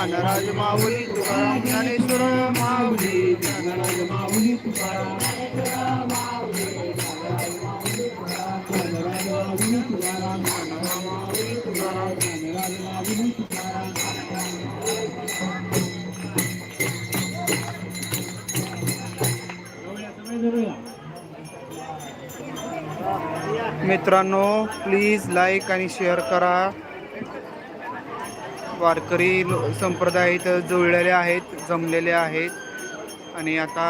ज्ञानराज माऊली तुकाराम ज्ञानेश्वर माऊली. ज्ञानराज माऊली तुकाराम. मित्रांनो please like आणि share करा. वारकरी संप्रदाय इथं जुळलेले आहेत जमलेले आहेत. आणि आता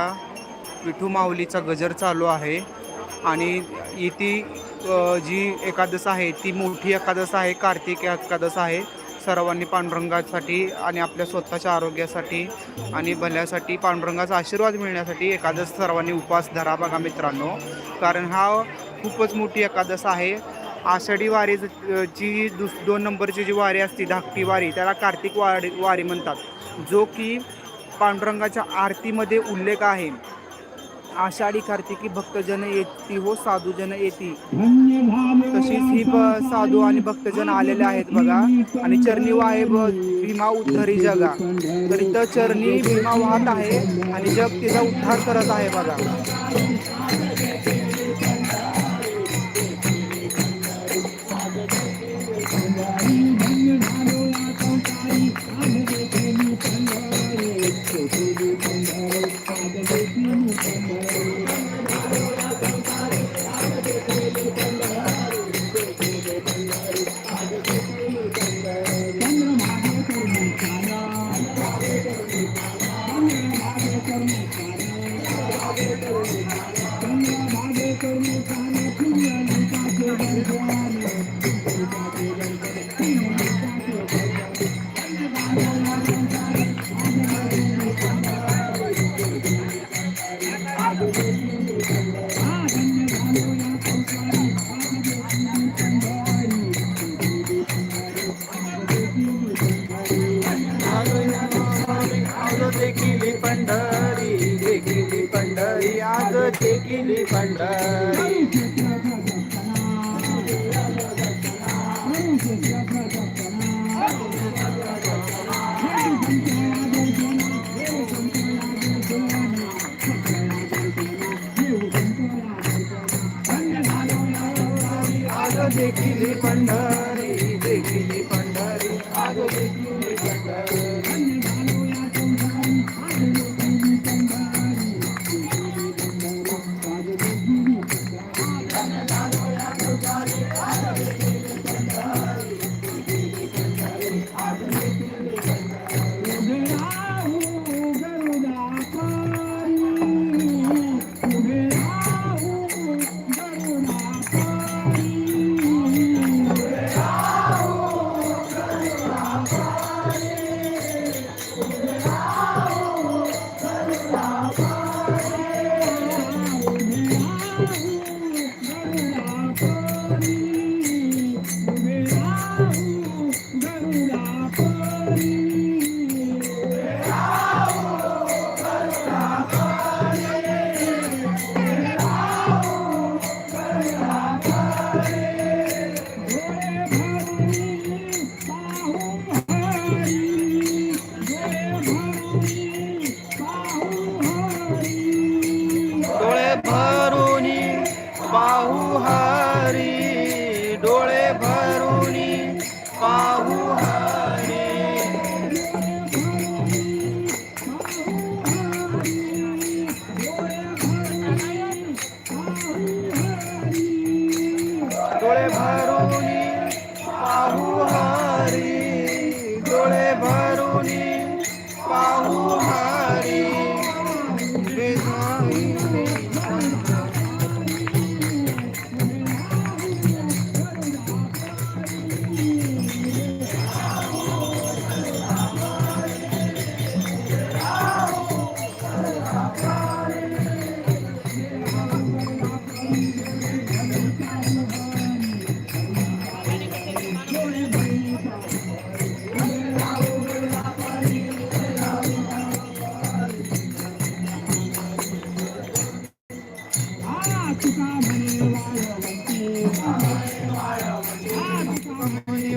विठू माऊलीचा गजर चालू आहे. आणि इथे जी एकादश आहे ती मोठी एकादश आहे कार्तिक एकादश आहे. सर्वांनी पांडुरंगासाठी आणि आपल्या स्वतःच्या आरोग्यासाठी आणि भल्यासाठी पांडुरंगाचा आशीर्वाद मिळण्यासाठी एकादश सर्वांनी उपवास धरा बघा मित्रांनो. कारण हा खूपच मोठी एकादश आहे. आषाढी वारी जी दुस दोन नंबरची जी वारी असते धाकटी वारी त्याला कार्तिक वारी वारी म्हणतात. जो की पांडुरंगाच्या आरतीमध्ये उल्लेख आहे. आषाढी कार्तिकी भक्तजन येती हो साधूजन येती. तशीच ही साधू आणि भक्तजन आलेले आहेत बघा. आणि चरणी वाहे भीमा उद्धरी जगा. तर इथं चरणी भीमा वाहत आहे आणि जग तिचा उद्धार करत आहे बघा. देखील पंढरी बाहु हरी.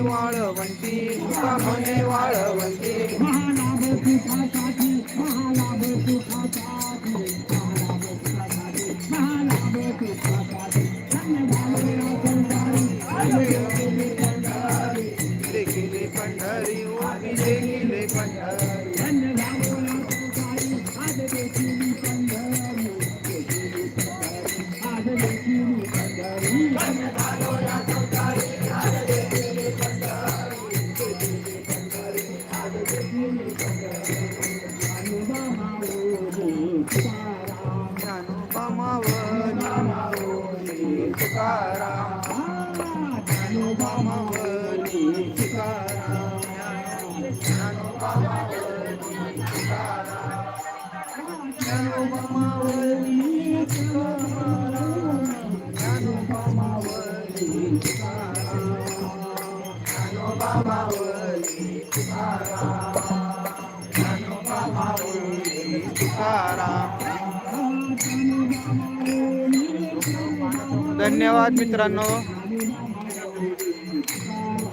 वाळवंटी वाळवंटी वाळवंटी गमवली तुकाराम ज्ञानो गमवली तुकाराम ज्ञानो गमवली धन्यवाद मित्रांनो.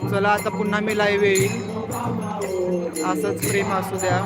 चला आता पुन्हा मी लाईव्ह येईल. असंच प्रेम असू द्या.